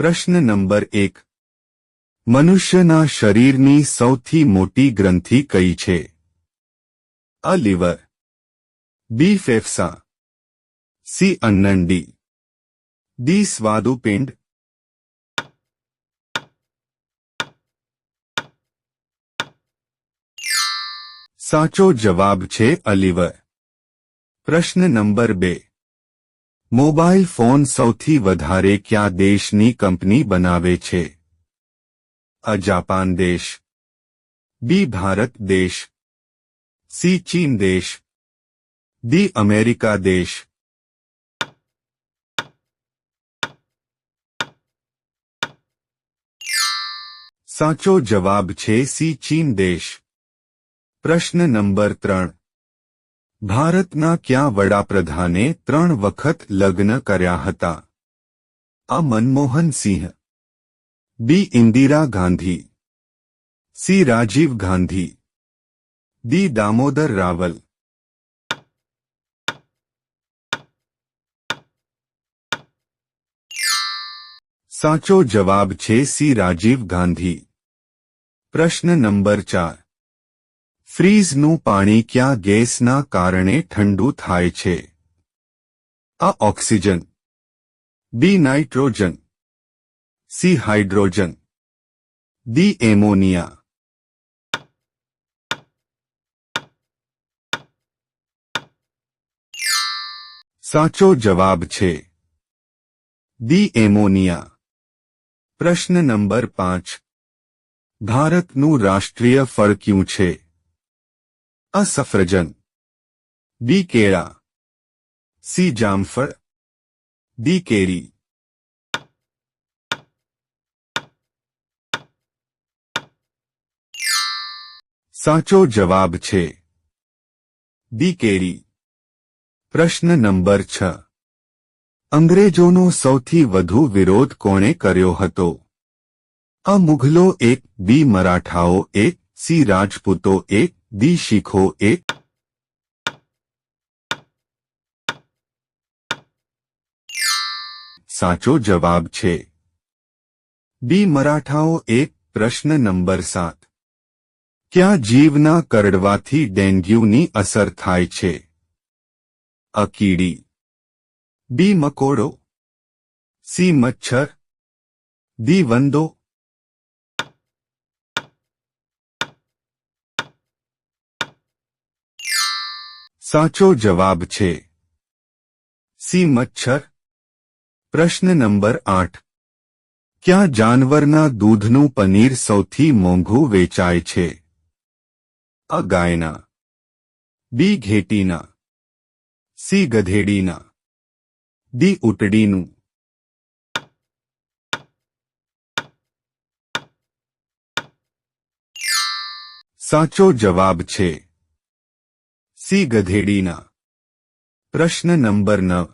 પ્રશ્ન નંબર એક. મનુષ્યના શરીરની સૌથી મોટી ગ્રંથિ કઈ છે? અ લીવર, બી ફેફસા, સી અન્નંડી, ડી સ્વાદુપિંડ, સાચો જવાબ છે અલીવર પ્રશ્ન નંબર બે. મોબાઈલ ફોન સૌથી વધારે ક્યાં દેશની કંપની બનાવે છે અ જાપાન દેશ બી ભારત દેશ સી ચીન દેશ ડી અમેરિકા દેશ સાચો જવાબ છે સી ચીન દેશ પ્રશ્ન નંબર ત્રણ ભારતના ક્યાં વડાપ્રધાને ત્રણ વખત લગ્ન કર્યા હતા? A Manmohan Singh. B. Indira Gandhi. C. Rajiv Gandhi. D Damodar Raval. સાચો જવાબ છે સી. રાજીવ ગાંધી. પ્રશ્ન નંબર ચાર. ફ્રીઝનું પાણી ક્યાં ગેસના કારણે ઠંડુ થાય છે? A oxygen. B nitrogen. C hydrogen. D ammonia. સાચો જવાબ છે. D ammonia. પ્રશ્ન નંબર પાંચ. ભારતનું રાષ્ટ્રીય ફળ ક્યું છે? અ સફરજન બી કેળા સી જામફળ ડી કેરી સાચો જવાબ છે ડી કેરી પ્રશ્ન નંબર છ અંગ્રેજોનો સૌથી વધુ વિરોધ કોણે કર્યો હતો અ મુઘલો એક બી મરાઠાઓ એક સી રાજપૂતો એક દી શીખો એ. સાચો જવાબ છે. બી મરાઠાઓ એક પ્રશ્ન નંબર સાત. ક્યાં જીવના કરડવાથી ડેન્ગ્યુની અસર થાય છે? અકીડી બી મકોડો. સી મચ્છર. દી વંદો. સાચો જવાબ છે. સી મચ્છર. પ્રશ્ન નંબર આઠ. ક્યાં જાનવરના દૂધનું પનીર સૌથી મોંઘું વેચાય છે? અ ગાયના. બી ઘેટીના. સી ગધેડીના. દી ઉટડીનું. સાચો જવાબ છે. સી ગધેડીના. પ્રશ્ન નંબર નવ.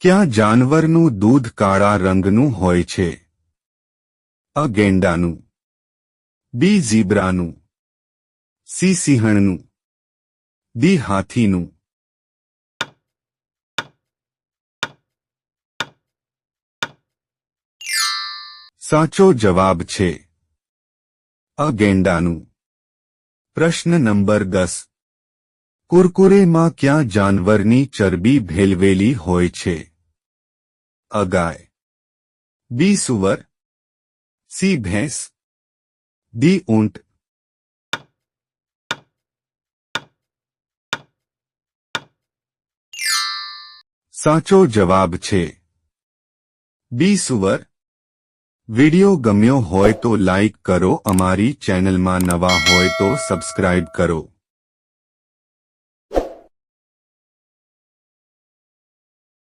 ક્યાં જાનવરનું દૂધ કાળા રંગનું હોય છે? અ ગેંડાનું. બી ઝીબ્રાનું. સી સિંહણનું. ડી હાથીનું. સાચો જવાબ છે. અ ગેંડાનું. પ્રશ્ન નંબર દસ. કુરકુરેમાં ક્યાં જાનવરની ચરબી ભેલવેલી હોય છે? અગાય. બી સુવર. સી ભેંસ. ડી ઊંટ. સાચો જવાબ છે. બી સુવર. વિડિયો ગમ્યો હોય તો લાઈક કરો, અમારી ચેનલમાં નવા હોય તો સબસ્ક્રાઇબ કરો.